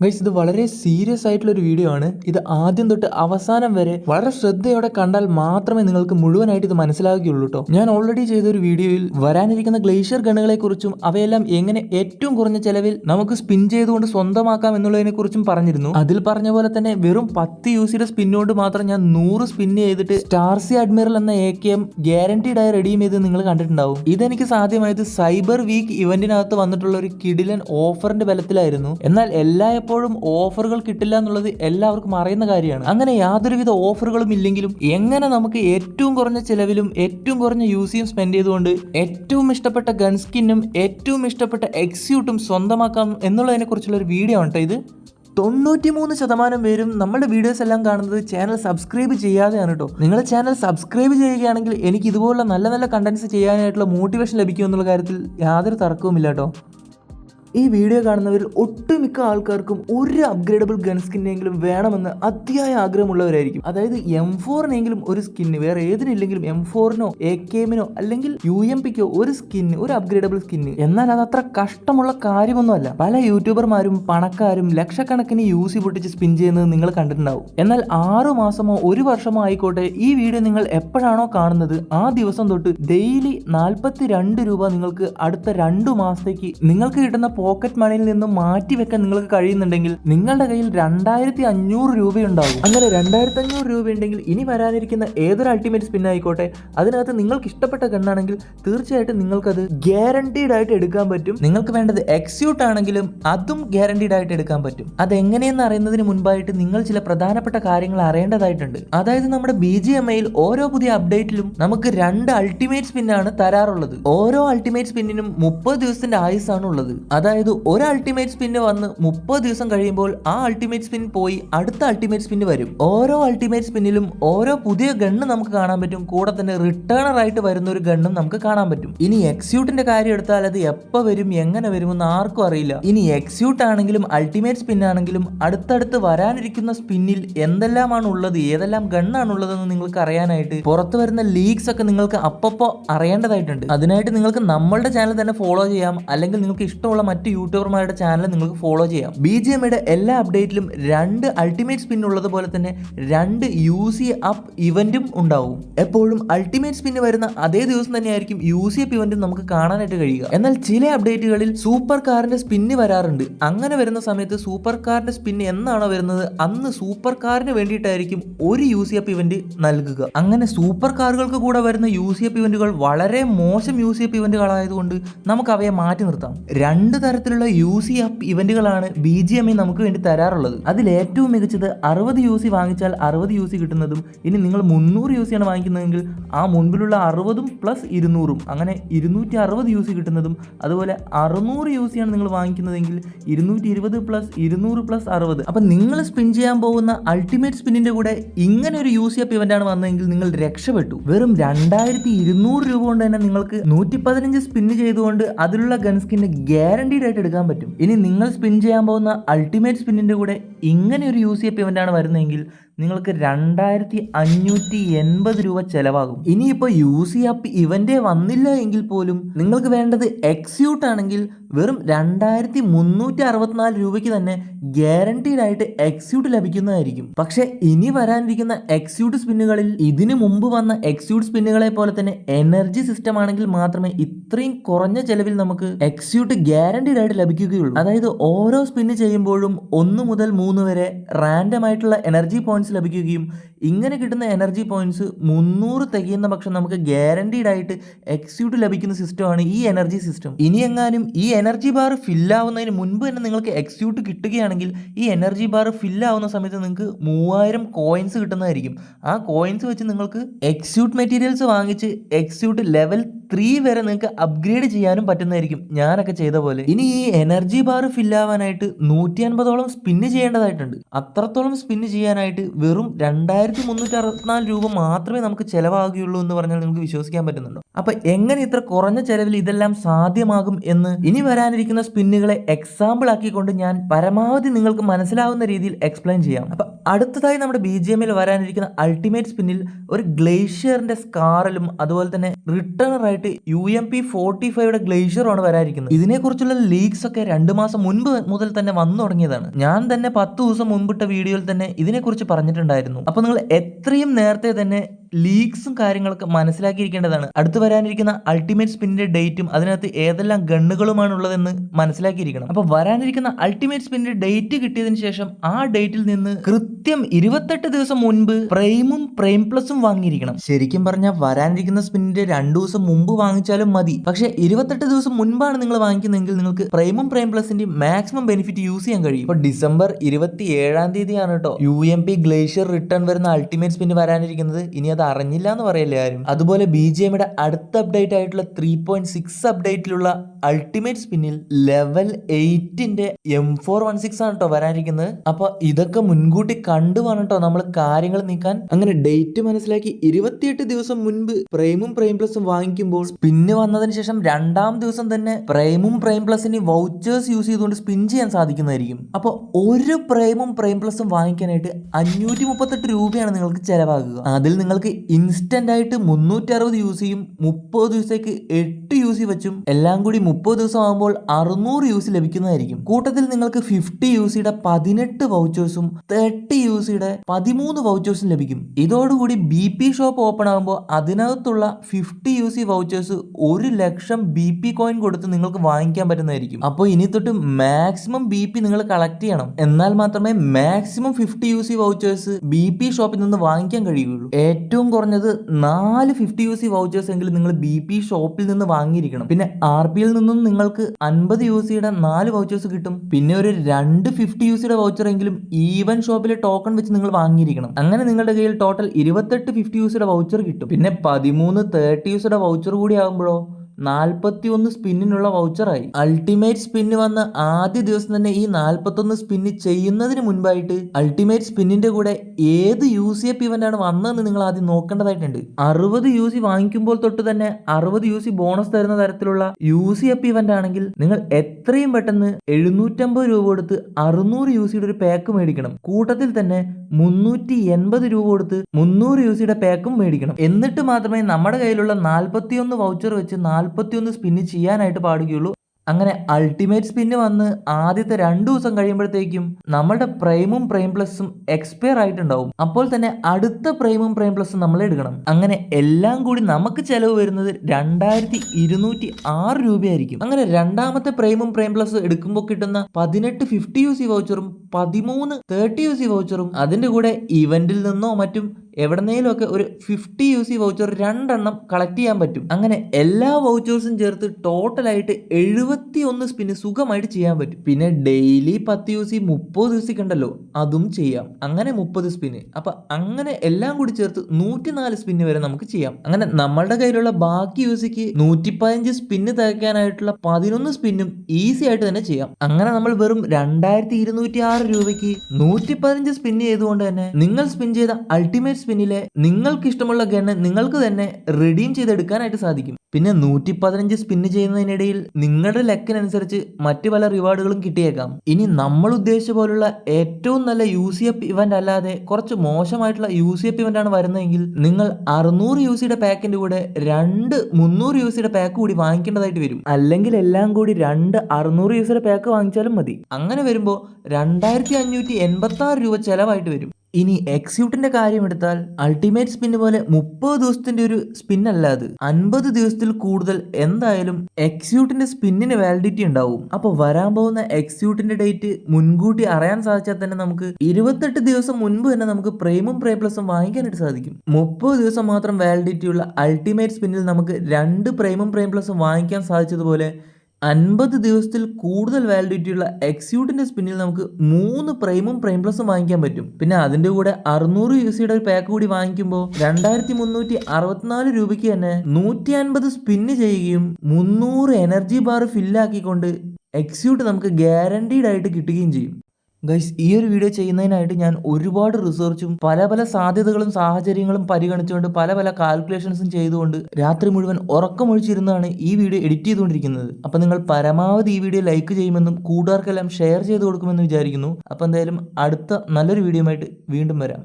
Guys ഇത് വളരെ serious ആയിട്ടുള്ള ഒരു വീഡിയോ ആണ്. ഇത് ആദ്യം തൊട്ട് അവസാനം വരെ വളരെ ശ്രദ്ധയോടെ കണ്ടാൽ മാത്രമേ നിങ്ങൾക്ക് മുഴുവനായിട്ട് ഇത് മനസ്സിലാകുകയുള്ളൂ കേട്ടോ ഞാൻ ഓൾറെഡി ചെയ്ത ഒരു വീഡിയോയിൽ വരാനിരിക്കുന്ന ഗ്ലേഷ്യർ ഗണുകളെ കുറിച്ചും അവയെല്ലാം എങ്ങനെ ഏറ്റവും കുറഞ്ഞ ചെലവിൽ നമുക്ക് സ്പിൻ ചെയ്തുകൊണ്ട് സ്വന്തമാക്കാം എന്നുള്ളതിനെ കുറിച്ചും പറഞ്ഞിരുന്നു. അതിൽ പറഞ്ഞ പോലെ തന്നെ വെറും പത്ത് യൂസിയുടെ സ്പിന്നുകൊണ്ട് മാത്രം ഞാൻ നൂറ് സ്പിൻ ചെയ്തിട്ട് സ്റ്റാർസി അഡ്മിറൽ എന്ന എ കെ എം ഗ്യാരണ്ടീഡ് ആയി റെഡീം ചെയ്ത് നിങ്ങൾ കണ്ടിട്ടുണ്ടാവും. ഇതെനിക്ക് സാധ്യമായത് സൈബർ വീക്ക് ഇവന്റിനകത്ത് വന്നിട്ടുള്ള ഒരു കിടിലൻ ഓഫറിന്റെ ബലത്തിലായിരുന്നു. എന്നാൽ എല്ലായ്പ്പോഴും ഓഫറുകൾ കിട്ടില്ല എന്നുള്ളത് എല്ലാവർക്കും അറിയുന്ന കാര്യമാണ്. അങ്ങനെ യാതൊരുവിധ ഓഫറുകളും ഇല്ലെങ്കിലും എങ്ങനെ നമുക്ക് ഏറ്റവും കുറഞ്ഞ ചിലവിലും ഏറ്റവും കുറഞ്ഞ യൂസിയും സ്പെൻഡ് ചെയ്തുകൊണ്ട് ഏറ്റവും ഇഷ്ടപ്പെട്ട ഗൺ സ്കിന്നും ഏറ്റവും ഇഷ്ടപ്പെട്ട എക്സ്യൂട്ടും സ്വന്തമാക്കാം എന്നുള്ളതിനെ കുറിച്ചുള്ള ഒരു വീഡിയോ ആണ് ഇത്. തൊണ്ണൂറ്റി മൂന്ന് ശതമാനം പേരും നമ്മുടെ വീഡിയോസ് എല്ലാം കാണുന്നത് ചാനൽ സബ്സ്ക്രൈബ് ചെയ്യാതെയാണ് കേട്ടോ നിങ്ങൾ ചാനൽ സബ്സ്ക്രൈബ് ചെയ്യുകയാണെങ്കിൽ എനിക്ക് ഇതുപോലുള്ള നല്ല നല്ല കണ്ടന്റ്സ് ചെയ്യാനായിട്ടുള്ള മോട്ടിവേഷൻ ലഭിക്കും എന്നുള്ള കാര്യത്തിൽ യാതൊരു തർക്കവുമില്ല കേട്ടോ ഈ വീഡിയോ കാണുന്നവരിൽ ഒട്ടുമിക്ക ആൾക്കാർക്കും ഒരു അപ്ഗ്രേഡബിൾ ഗൺ സ്കിന്നെങ്കിലും വേണമെന്ന് അതിയായ ആഗ്രഹമുള്ളവരായിരിക്കും. അതായത് എം ഫോറിനെങ്കിലും ഒരു സ്കിന്ന് വേറെ ഏതിനില്ലെങ്കിലും എം ഫോറിനോ എ കെ എമ്മിനോ അല്ലെങ്കിൽ യു എം പിക്കോ ഒരു സ്കിന്ന് ഒരു അപ്ഗ്രേഡബിൾ സ്കിന്ന് എന്നാൽ അത് അത്ര കഷ്ടമുള്ള കാര്യമൊന്നുമല്ല. പല യൂട്യൂബർമാരും പണക്കാരും ലക്ഷക്കണക്കിന് യൂസി പൊട്ടിച്ച് സ്പിൻ ചെയ്യുന്നത് നിങ്ങൾ കണ്ടിട്ടുണ്ടാവും. എന്നാൽ ആറു മാസമോ ഒരു വർഷമോ ആയിക്കോട്ടെ ഈ വീഡിയോ നിങ്ങൾ എപ്പോഴാണോ കാണുന്നത് ആ ദിവസം തൊട്ട് ഡെയിലി നാൽപ്പത്തി രൂപ നിങ്ങൾക്ക് അടുത്ത രണ്ടു മാസത്തേക്ക് നിങ്ങൾക്ക് കിട്ടുന്ന പോക്കറ്റ് മണിയിൽ നിന്നും മാറ്റി വെക്കാൻ നിങ്ങൾക്ക് കഴിയുന്നുണ്ടെങ്കിൽ നിങ്ങളുടെ കയ്യിൽ രണ്ടായിരത്തി അഞ്ഞൂറ് രൂപയുണ്ടാവും. അങ്ങനെ രണ്ടായിരത്തി അഞ്ഞൂറ് രൂപ ഉണ്ടെങ്കിൽ ഇനി വരാനിരിക്കുന്ന ഏതൊരു അൾട്ടിമേറ്റ് സ്പിൻ ആയിക്കോട്ടെ അതിനകത്ത് നിങ്ങൾക്ക് ഇഷ്ടപ്പെട്ട ഗണ്ണാണെങ്കിൽ തീർച്ചയായിട്ടും നിങ്ങൾക്കത് ഗ്യാരണ്ടീഡ് ആയിട്ട് എടുക്കാൻ പറ്റും. നിങ്ങൾക്ക് വേണ്ടത് എക്സ്യൂട്ട് ആണെങ്കിലും അതും ഗ്യാരണ്ടീഡ് ആയിട്ട് എടുക്കാൻ പറ്റും. അതെങ്ങനെയെന്ന് അറിയുന്നതിന് മുൻപായിട്ട് നിങ്ങൾ ചില പ്രധാനപ്പെട്ട കാര്യങ്ങൾ അറിയേണ്ടതായിട്ടുണ്ട്. അതായത് നമ്മുടെ ബി ജി എം ഐയിൽ ഓരോ പുതിയ അപ്ഡേറ്റിലും നമുക്ക് രണ്ട് അൾട്ടിമേറ്റ് സ്പിന്നാണ് തരാറുള്ളത്. ഓരോ അൾട്ടിമേറ്റ് സ്പിന്നിനും മുപ്പത് ദിവസത്തിന്റെ ആയുസാണ് ഉള്ളത് അതായത് ഒരു അൾട്ടിമേറ്റ് സ്പിന്ന് വന്ന് മുപ്പത് ദിവസം കഴിയുമ്പോൾ ആ അൾട്ടിമേറ്റ് സ്പിൻ പോയി അടുത്ത അൾട്ടിമേറ്റ് സ്പിന്ന് വരും. ഓരോ അൾട്ടിമേറ്റ് സ്പിന്നിലും ഓരോ പുതിയ ഗണ്ണ് നമുക്ക് കാണാൻ പറ്റും. കൂടെ തന്നെ റിട്ടേണർ ആയിട്ട് വരുന്ന ഒരു ഗണ്ണും നമുക്ക് കാണാൻ പറ്റും. ഇനി എക്സ്യൂട്ടിന്റെ കാര്യം എടുത്താൽ അത് എപ്പോൾ വരും എങ്ങനെ വരുമെന്ന് ആർക്കും അറിയില്ല. ഇനി എക്സ്യൂട്ട് ആണെങ്കിലും അൾട്ടിമേറ്റ് സ്പിൻ ആണെങ്കിലും അടുത്തടുത്ത് വരാനിരിക്കുന്ന സ്പിന്നിൽ എന്തെല്ലാമാണ് ഉള്ളത് ഏതെല്ലാം ഗണ്ണാണ് ഉള്ളതെന്ന് നിങ്ങൾക്ക് അറിയാനായിട്ട് പുറത്തു വരുന്ന ലീക്സ് ഒക്കെ നിങ്ങൾക്ക് അപ്പപ്പോ അറിയേണ്ടതായിട്ടുണ്ട്. അതിനായിട്ട് നിങ്ങൾക്ക് നമ്മളുടെ ചാനൽ തന്നെ ഫോളോ ചെയ്യാം. അല്ലെങ്കിൽ നിങ്ങൾക്ക് ഇഷ്ടമുള്ള മറ്റ് യൂട്യൂബർമാരുടെ ചാനൽ നിങ്ങൾക്ക് ഫോളോ ചെയ്യാം. ബി ജി എമ്മയുടെ എല്ലാ അപ്ഡേറ്റിലും രണ്ട് അൾട്ടിമേറ്റ് സ്പിൻ ഉള്ളത് പോലെ തന്നെ രണ്ട് യു സി അപ്പ് ഇവന്റും ഉണ്ടാവും. എപ്പോഴും അൾട്ടിമേറ്റ് സ്പിന്ന് വരുന്ന അതേ ദിവസം തന്നെയായിരിക്കും യു സി അപ്പ് ഇവന്റും നമുക്ക് കാണാനായിട്ട് കഴിയുക. എന്നാൽ ചില അപ്ഡേറ്റുകളിൽ സൂപ്പർ കാറിന്റെ സ്പിന്ന് വരാറുണ്ട്. അങ്ങനെ വരുന്ന സമയത്ത് സൂപ്പർ കാറിന്റെ സ്പിന്ന് എന്നാണോ വരുന്നത്? അന്ന് സൂപ്പർ കാറിന് വേണ്ടിയിട്ടായിരിക്കും ഒരു യു സി അപ്പ് ഇവന്റ് നൽകുക. അങ്ങനെ സൂപ്പർ കാറുകൾക്ക് കൂടെ വരുന്ന യു സി അപ്പ് ഇവന്റുകൾ വളരെ മോശം യു സി അപ്പ് ഇവന്റുകളായതുകൊണ്ട് നമുക്ക് അവയെ മാറ്റി നിർത്താം. രണ്ട് തരത്തിലുള്ള യു സി അപ്പ് ഇവന്റുകളാണ് ബി ജി എം ഐ നമുക്ക് വേണ്ടി തരാറുള്ളത്. അതിൽ ഏറ്റവും മികച്ചത് അറുപത് യു സി വാങ്ങിച്ചാൽ അറുപത് യു സി കിട്ടുന്നതും ഇനി നിങ്ങൾ മുന്നൂറ് യു സിയാണ് വാങ്ങിക്കുന്നതെങ്കിൽ ആ മുൻപിലുള്ള അറുപതും പ്ലസ് ഇരുന്നൂറും അങ്ങനെ ഇരുന്നൂറ്റി അറുപത് യു സി കിട്ടുന്നതും അതുപോലെ അറുന്നൂറ് യു സിയാണ് നിങ്ങൾ വാങ്ങിക്കുന്നതെങ്കിൽ ഇരുന്നൂറ്റി ഇരുപത് പ്ലസ് ഇരുന്നൂറ് പ്ലസ് അറുപത്. അപ്പം നിങ്ങൾ സ്പിൻ ചെയ്യാൻ പോകുന്ന അൾട്ടിമേറ്റ് സ്പിന്നിന്റെ കൂടെ ഇങ്ങനെ ഒരു യു സി അപ്പ് ഇവന്റാണ് വന്നതെങ്കിൽ നിങ്ങൾ രക്ഷപ്പെട്ടു. വെറും രണ്ടായിരത്തി ഇരുന്നൂറ് രൂപ കൊണ്ട് തന്നെ നിങ്ങൾക്ക് നൂറ്റി പതിനഞ്ച് സ്പിന്ന് ചെയ്തുകൊണ്ട് അതിലുള്ള ഗൺസ്കിന്റെ സ്കിന്ന് ഗ്യാരണ്ടീഡ് ആയിട്ട് എടുക്കാൻ പറ്റും. ഇനി നിങ്ങൾ സ്പിൻ ചെയ്യാൻ പോകുന്ന അൾട്ടിമേറ്റ് സ്പിന്നിന്റെ കൂടെ ഇങ്ങനെ ഒരു യു സി അപ്പ് ഇവന്റാണ് വരുന്നതെങ്കിൽ നിങ്ങൾക്ക് രണ്ടായിരത്തി അഞ്ഞൂറ്റി എൺപത് രൂപ ചെലവാകും. ഇനിയിപ്പോൾ യു സി ആപ്പ് ഇവന്റേ വന്നില്ല എങ്കിൽ പോലും നിങ്ങൾക്ക് വേണ്ടത് എക്സ്യൂട്ട് ആണെങ്കിൽ വെറും രണ്ടായിരത്തി മുന്നൂറ്റി അറുപത്തിനാല് രൂപയ്ക്ക് തന്നെ ഗ്യാരണ്ടീഡ് ആയിട്ട് എക്സ്യൂട്ട് ലഭിക്കുന്നതായിരിക്കും. പക്ഷെ ഇനി വരാനിരിക്കുന്ന എക്സ്യൂട്ട് സ്പിന്നുകളിൽ ഇതിനു മുമ്പ് വന്ന എക്സ്യൂട്ട് സ്പിന്നുകളെ പോലെ തന്നെ എനർജി സിസ്റ്റം ആണെങ്കിൽ മാത്രമേ ഇത്രയും കുറഞ്ഞ ചെലവിൽ നമുക്ക് എക്സ്യൂട്ട് ഗ്യാരണ്ടീഡ് ആയിട്ട് ലഭിക്കുകയുള്ളൂ. അതായത് ഓരോ സ്പിന്ന് ചെയ്യുമ്പോഴും ഒന്ന് മുതൽ മൂന്ന് വരെ റാൻഡം ആയിട്ടുള്ള എനർജി പോയിന്റ്സ് ലഭിക്കുകയും ഇങ്ങനെ കിട്ടുന്ന എനർജി പോയിന്റ്സ് മുന്നൂറ് തികയുന്ന പക്ഷം നമുക്ക് ഗ്യാരണ്ടീഡ് ആയിട്ട് എക്സ്യൂട്ട് ലഭിക്കുന്ന സിസ്റ്റമാണ് ഈ എനർജി സിസ്റ്റം ഇനി എങ്ങാനും ഈ എനർജി ബാർ ഫില്ലാവുന്നതിന് മുൻപ് തന്നെ നിങ്ങൾക്ക് എക്സ്യൂട്ട് കിട്ടുകയാണെങ്കിൽ ഈ എനർജി ബാർ ഫില്ലാവുന്ന സമയത്ത് നിങ്ങൾക്ക് മൂവായിരം കോയിൻസ് കിട്ടുന്നതായിരിക്കും. ആ കോയിൻസ് വെച്ച് നിങ്ങൾക്ക് എക്സ്യൂട്ട് മെറ്റീരിയൽസ് വാങ്ങിച്ച് എക്സ്യൂട്ട് ലെവൽ ത്രീ വരെ നിങ്ങൾക്ക് അപ്ഗ്രേഡ് ചെയ്യാനും പറ്റുന്നതായിരിക്കും. ഞാനൊക്കെ ചെയ്ത പോലെ. ഇനി ഈ എനർജി ബാർ ഫില്ലാവാനായിട്ട് നൂറ്റി അൻപതോളം സ്പിന്ന് ചെയ്യേണ്ടതായിട്ടുണ്ട്. അത്രത്തോളം സ്പിന്ന് ചെയ്യാനായിട്ട് വെറും രണ്ടായിരത്തി മുന്നൂറ്റി അറുപത്തിനാല് രൂപ മാത്രമേ നമുക്ക് ചിലവാകുകയുള്ളൂ എന്ന് പറഞ്ഞാൽ നിങ്ങൾക്ക് വിശ്വസിക്കാൻ പറ്റുന്നുണ്ടോ? അപ്പൊ എങ്ങനെ ഇത്ര കുറഞ്ഞ ചെലവിൽ ഇതെല്ലാം സാധ്യമാകും എന്ന് ഇനി വരാനിരിക്കുന്ന സ്പിന്നുകളെ എക്സാമ്പിൾ ആക്കിക്കൊണ്ട് ഞാൻ പരമാവധി നിങ്ങൾക്ക് മനസ്സിലാവുന്ന രീതിയിൽ എക്സ്പ്ലെയിൻ ചെയ്യാം. അപ്പൊ അടുത്തതായി നമ്മുടെ ബി ജി എമ്മിൽ വരാനിരിക്കുന്ന അൾട്ടിമേറ്റ് സ്പിന്നിൽ ഒരു ഗ്ലേഷ്യറിന്റെ സ്കാറിലും അതുപോലെ തന്നെ റിട്ടേണർ ആയിട്ട് യു എം പി ഫോർട്ടി ഫൈവയുടെ ഗ്ലേഷ്യറുമാണ് വരാനിരിക്കുന്നത്. ഇതിനെക്കുറിച്ചുള്ള ലീക്സ് ഒക്കെ രണ്ടു മാസം മുൻപ് മുതൽ തന്നെ വന്നു തുടങ്ങിയതാണ്. ഞാൻ തന്നെ പത്ത് ദിവസം മുമ്പിട്ട വീഡിയോയിൽ തന്നെ ഇതിനെക്കുറിച്ച് പറഞ്ഞിട്ടുണ്ടായിരുന്നു. അപ്പൊ നിങ്ങൾ എത്രയും നേരത്തെ തന്നെ ലീക്സും കാര്യങ്ങളൊക്കെ മനസ്സിലാക്കിയിരിക്കേണ്ടതാണ്. അടുത്ത് വരാനിരിക്കുന്ന അൾട്ടിമേറ്റ് സ്പിന്നിന്റെ ഡേറ്റും അതിനകത്ത് ഏതെല്ലാം ഗണ്ണുകളുമാണ് ഉള്ളതെന്ന് മനസ്സിലാക്കിയിരിക്കണം. അപ്പൊ വരാനിരിക്കുന്ന അൾട്ടിമേറ്റ് സ്പിന്നിന്റെ ഡേറ്റ് കിട്ടിയതിന് ശേഷം ആ ഡേറ്റിൽ നിന്ന് കൃത്യം ഇരുപത്തെട്ട് ദിവസം മുൻപ് പ്രൈമും പ്രൈം പ്ലസും വാങ്ങിയിരിക്കണം. ശരിക്കും പറഞ്ഞാൽ വരാനിരിക്കുന്ന സ്പിന്നിന്റെ രണ്ടു ദിവസം മുമ്പ് വാങ്ങിച്ചാലും മതി. പക്ഷേ ഇരുപത്തെട്ട് ദിവസം മുൻപാണ് നിങ്ങൾ വാങ്ങിക്കുന്നതെങ്കിൽ നിങ്ങൾക്ക് പ്രൈമും പ്രൈം പ്ലസിന്റെ മാക്സിമം ബെനിഫിറ്റ് യൂസ് ചെയ്യാൻ കഴിയും. ഇപ്പൊ ഡിസംബർ ഇരുപത്തി ഏഴാം തീയതിയാണ് കേട്ടോ. U M P glacier return വരുന്ന അൾട്ടിമേറ്റ് സ്പിൻ വരാനിരിക്കുന്നത്. ഇനി അത് അറിഞ്ഞില്ല എന്ന് പറയല്ലേ ആരും? അതുപോലെ ബി ജി എമ്മിയുടെ അടുത്ത അപ്ഡേറ്റ് ആയിട്ടുള്ള ത്രീ പോയിന്റ് സിക്സ് അപ്ഡേറ്റിലുള്ള അൾട്ടിമേറ്റ് സ്പിന്നിൽ ലെവൽ എയ്റ്റിന്റെ എം ഫോർ വൺ സിക്സ് ആണ് കേട്ടോ വരാനിരിക്കുന്നത്. അപ്പൊ ഇതൊക്കെ മുൻകൂട്ടി കണ്ടു വേണം കേട്ടോ നമ്മൾ കാര്യങ്ങൾ നീക്കാൻ. അങ്ങനെ ഡേറ്റ് മനസ്സിലാക്കി ഇരുപത്തിയെട്ട് ദിവസം മുൻപ് പ്രൈമും പ്രൈം പ്ലസും വാങ്ങിക്കുമ്പോൾ സ്പിന്ന് വന്നതിന് ശേഷം രണ്ടാം ദിവസം തന്നെ പ്രൈമും പ്രൈം പ്ലസിന് വൗച്ചേഴ്സ് യൂസ് ചെയ്തുകൊണ്ട് സ്പിൻ ചെയ്യാൻ സാധിക്കുന്നതായിരിക്കും. അപ്പോൾ ഒരു പ്രൈമും പ്രൈം പ്ലസും വാങ്ങിക്കാനായിട്ട് അഞ്ഞൂറ്റി മുപ്പത്തെട്ട് രൂപയാണ് നിങ്ങൾക്ക് ചെലവാകുക. അതിൽ നിങ്ങൾക്ക് ഇൻസ്റ്റന്റ് ആയിട്ട് മുന്നൂറ്റി അറുപത് യൂസ് ചെയ്യും മുപ്പത് ദിവസത്തേക്ക് എട്ട് യൂസ് വെച്ചും എല്ലാം കൂടി മുപ്പത് ദിവസം ആകുമ്പോൾ അറുന്നൂറ് യൂസ് ലഭിക്കുന്നതായിരിക്കും. കൂട്ടത്തിൽ നിങ്ങൾക്ക് ഫിഫ്റ്റി യൂസിയുടെ പതിനെട്ട് വൗച്ചേഴ്സും തേർട്ടി യൂസിയുടെ പതിമൂന്ന് വൗച്ചേഴ്സും ലഭിക്കും. ഇതോടുകൂടി ബി പി ഷോപ്പ് ഓപ്പൺ ആകുമ്പോൾ അതിനകത്തുള്ള ഫിഫ്റ്റി യു സി വൗച്ചേഴ്സ് ഒരു ലക്ഷം ബി പി കോയിൻ കൊടുത്ത് നിങ്ങൾക്ക് വാങ്ങിക്കാൻ പറ്റുന്നതായിരിക്കും. അപ്പോൾ ഇനി തൊട്ട് മാക്സിമം ബി പി നിങ്ങൾ കളക്ട് ചെയ്യണം. എന്നാൽ മാത്രമേ maximum fifty U C vouchers B P ഷോപ്പിൽ നിന്ന് വാങ്ങിക്കാൻ കഴിയുകയുള്ളൂ. ഏറ്റവും കുറഞ്ഞത് നാല് ഫിഫ്റ്റി യു സി വൗച്ചേഴ്സ് എങ്കിലും നിങ്ങൾ ബി പി ഷോപ്പിൽ നിന്ന് വാങ്ങിയിരിക്കണം. പിന്നെ ആർ പിയിൽ നിന്നും നിങ്ങൾക്ക് അൻപത് യു സിയുടെ നാല് വൗച്ചേഴ്സ് കിട്ടും. പിന്നെ ഒരു രണ്ട് ഫിഫ്റ്റി യു സിയുടെ വൗച്ചർ എങ്കിലും ഈവൻ ഷോപ്പിലെ ടോക്കൺ വെച്ച് നിങ്ങൾ വാങ്ങിയിരിക്കണം. അങ്ങനെ നിങ്ങളുടെ കയ്യിൽ ടോട്ടൽ ഇരുപത്തെട്ട് ഫിഫ്റ്റി യു സിയുടെ വൗച്ചർ കിട്ടും. പിന്നെ പതിമൂന്ന് തേർട്ടി യു സിയുടെ വൗച്ചർ കൂടി ആകുമ്പോഴോ? നാൽപ്പത്തി ഒന്ന് സ്പിന്നിനുള്ള വൗച്ചറായി. അൾട്ടിമേറ്റ് സ്പിന്ന് വന്ന ആദ്യ ദിവസം തന്നെ ഈ നാൽപ്പത്തൊന്ന് സ്പിന്ന് ചെയ്യുന്നതിന് മുൻപായിട്ട് അൾട്ടിമേറ്റ് സ്പിന്നിന്റെ കൂടെ ഏത് യു സി എഫ് ഇവന്റ് ആണ് വന്നതെന്ന് നിങ്ങൾ ആദ്യം നോക്കേണ്ടതായിട്ടുണ്ട്. അറുപത് യു സി വാങ്ങിക്കുമ്പോൾ തൊട്ട് തന്നെ അറുപത് യു സി ബോണസ് തരുന്ന തരത്തിലുള്ള യു സി എഫ് ഇവന്റ് ആണെങ്കിൽ നിങ്ങൾ എത്രയും പെട്ടെന്ന് എഴുന്നൂറ്റമ്പത് രൂപ കൊടുത്ത് അറുന്നൂറ് യു സിയുടെ ഒരു പാക്ക് മേടിക്കണം. കൂട്ടത്തിൽ തന്നെ മുന്നൂറ്റി എൺപത് രൂപ കൊടുത്ത് മുന്നൂറ് യു സിയുടെ പാക്കും മേടിക്കണം. എന്നിട്ട് മാത്രമേ നമ്മുടെ കയ്യിലുള്ള നാൽപ്പത്തിയൊന്ന് വൗച്ചർ വെച്ച് നാൽപ്പത്തിയൊന്ന് സ്പിന്ന് ചെയ്യാനായിട്ട് പാടുകയുള്ളൂ. അങ്ങനെ അൾട്ടിമേറ്റ് സ്പിന്ന് വന്ന് ആദ്യത്തെ രണ്ടു ദിവസം കഴിയുമ്പോഴത്തേക്കും നമ്മളുടെ പ്രൈമും പ്രൈം പ്ലസും എക്സ്പയർ ആയിട്ടുണ്ടാവും. അപ്പോൾ തന്നെ അടുത്ത പ്രൈമും പ്രൈം പ്ലസും നമ്മൾ എടുക്കണം. അങ്ങനെ എല്ലാം കൂടി നമുക്ക് ചെലവ് വരുന്നത് രണ്ടായിരത്തി ഇരുന്നൂറ്റി ആറ് രൂപയായിരിക്കും. അങ്ങനെ രണ്ടാമത്തെ പ്രൈമും പ്രൈം പ്ലസ് എടുക്കുമ്പോൾ കിട്ടുന്ന പതിനെട്ട് ഫിഫ്റ്റി യു സി വൗച്ചറും പതിമൂന്ന് തേർട്ടി യു സി വൗച്ചറും അതിന്റെ കൂടെ ഇവന്റിൽ നിന്നോ മറ്റും എവിടെന്നേലും ഒക്കെ ഒരു ഫിഫ്റ്റി യു സി വൗച്ചർ രണ്ടെണ്ണം കളക്ട് ചെയ്യാൻ പറ്റും. അങ്ങനെ എല്ലാ വൗച്ചേഴ്സും ചേർത്ത് ടോട്ടലായിട്ട് എഴുപത്തി ഒന്ന് സ്പിന് സുഖമായിട്ട് ചെയ്യാൻ പറ്റും. പിന്നെ ഡെയിലി പത്ത് യു സി മുപ്പത് ദിവസത്തേക്ക് ഉണ്ടല്ലോ അതും ചെയ്യാം. അങ്ങനെ മുപ്പത് സ്പിന് അപ്പൊ അങ്ങനെ എല്ലാം കൂടി ചേർത്ത് നൂറ്റിനാല് സ്പിന്ന് വരെ നമുക്ക് ചെയ്യാം. അങ്ങനെ നമ്മളുടെ കയ്യിലുള്ള ബാക്കി യൂസിക്ക് നൂറ്റി പതിനഞ്ച് സ്പിന്ന് തയ്ക്കാനായിട്ടുള്ള പതിനൊന്ന് സ്പിന്നും ഈസി ആയിട്ട് തന്നെ ചെയ്യാം. അങ്ങനെ നമ്മൾ വെറും രണ്ടായിരത്തി ഇരുന്നൂറ്റി ആറ് രൂപയ്ക്ക് നൂറ്റി പതിനഞ്ച് സ്പിൻ ചെയ്തുകൊണ്ട് തന്നെ നിങ്ങൾ സ്പിൻ ചെയ്ത അൾട്ടിമേറ്റ് സ്പിന്നിലെ നിങ്ങൾക്ക് ഇഷ്ടമുള്ള ഗണ്ണ് നിങ്ങൾക്ക് തന്നെ റിഡീം ചെയ്തെടുക്കാനായിട്ട് സാധിക്കും. പിന്നെ നൂറ്റി പതിനഞ്ച് സ്പിന്ന് ചെയ്യുന്നതിനിടയിൽ നിങ്ങളുടെ ലക്കിനനുസരിച്ച് മറ്റു പല റിവാർഡുകളും കിട്ടിയേക്കാം. ഇനി നമ്മൾ ഉദ്ദേശിച്ച പോലുള്ള ഏറ്റവും നല്ല യു സി എഫ് ഇവന്റ് അല്ലാതെ കുറച്ച് മോശമായിട്ടുള്ള യു സി എഫ് ഇവന്റ് ആണ് വരുന്നതെങ്കിൽ നിങ്ങൾ അറുന്നൂറ് യു സിയുടെ പാക്കിന്റെ കൂടെ രണ്ട് മുന്നൂറ് യു സിയുടെ പാക്ക് കൂടി വാങ്ങിക്കേണ്ടതായിട്ട് വരും. അല്ലെങ്കിൽ എല്ലാം കൂടി രണ്ട് അറുന്നൂറ് യു സിയുടെ പാക്ക് വാങ്ങിച്ചാലും മതി. അങ്ങനെ വരുമ്പോൾ രണ്ടായിരത്തി അഞ്ഞൂറ്റി എൺപത്തി ആറ് രൂപ ചെലവായിട്ട് വരും. ഇനി എക്സ്യൂട്ടിന്റെ കാര്യം എടുത്താൽ അൾട്ടിമേറ്റ് സ്പിൻ പോലെ മുപ്പത് ദിവസത്തിന്റെ ഒരു സ്പിൻ അല്ല അത്. അൻപത് ദിവസത്തിൽ കൂടുതൽ എന്തായാലും എക്സ്യൂട്ടിന്റെ സ്പിന്നിന് വാലിഡിറ്റി ഉണ്ടാവും. അപ്പൊ വരാൻ പോകുന്ന എക്സ്യൂട്ടിന്റെ ഡേറ്റ് മുൻകൂട്ടി അറിയാൻ സാധിച്ചാൽ തന്നെ നമുക്ക് ഇരുപത്തെട്ട് ദിവസം മുൻപ് തന്നെ നമുക്ക് പ്രേമും പ്രേ പ്ലസും വാങ്ങിക്കാനായിട്ട് സാധിക്കും. മുപ്പത് ദിവസം മാത്രം വാലിഡിറ്റി ഉള്ള അൾട്ടിമേറ്റ് സ്പിന്നിൽ നമുക്ക് രണ്ട് പ്രേമും പ്രേം പ്ലസും വാങ്ങിക്കാൻ സാധിച്ചതുപോലെ അൻപത് ദിവസത്തിൽ കൂടുതൽ വാലിഡിറ്റി ഉള്ള എക്സ്യൂട്ടിന്റെ സ്പിന്നിൽ നമുക്ക് മൂന്ന് പ്രൈമും പ്രൈം പ്ലസും വാങ്ങിക്കാൻ പറ്റും. പിന്നെ അതിന്റെ കൂടെ അറുന്നൂറ് യു സിയുടെ ഒരു പാക്ക് കൂടി വാങ്ങിക്കുമ്പോൾ രണ്ടായിരത്തി മുന്നൂറ്റി അറുപത്തിനാല് രൂപയ്ക്ക് തന്നെ നൂറ്റി അൻപത് സ്പിന്ന് ചെയ്യുകയും മുന്നൂറ് എനർജി ബാർ ഫില്ലാക്കിക്കൊണ്ട് എക്സ്യൂട്ട് നമുക്ക് ഗ്യാരണ്ടീഡ് ആയിട്ട് കിട്ടുകയും ചെയ്യും. ഗൈസ് ഈ ഒരു വീഡിയോ ചെയ്യുന്നതിനായിട്ട് ഞാൻ ഒരുപാട് റിസർച്ചും പല പല സാധ്യതകളും സാഹചര്യങ്ങളും പരിഗണിച്ചുകൊണ്ട് പല പല കാൽക്കുലേഷൻസും ചെയ്തുകൊണ്ട് രാത്രി മുഴുവൻ ഉറക്കമൊഴിച്ചിരുന്നാണ് ഈ വീഡിയോ എഡിറ്റ് ചെയ്തുകൊണ്ടിരിക്കുന്നത്. അപ്പം നിങ്ങൾ പരമാവധി ഈ വീഡിയോ ലൈക്ക് ചെയ്യുമെന്നും കൂട്ടുകാർക്കെല്ലാം ഷെയർ ചെയ്ത് കൊടുക്കുമെന്നും വിചാരിക്കുന്നു. അപ്പം എന്തായാലും അടുത്ത നല്ലൊരു വീഡിയോ ആയിട്ട് വീണ്ടും വരാം.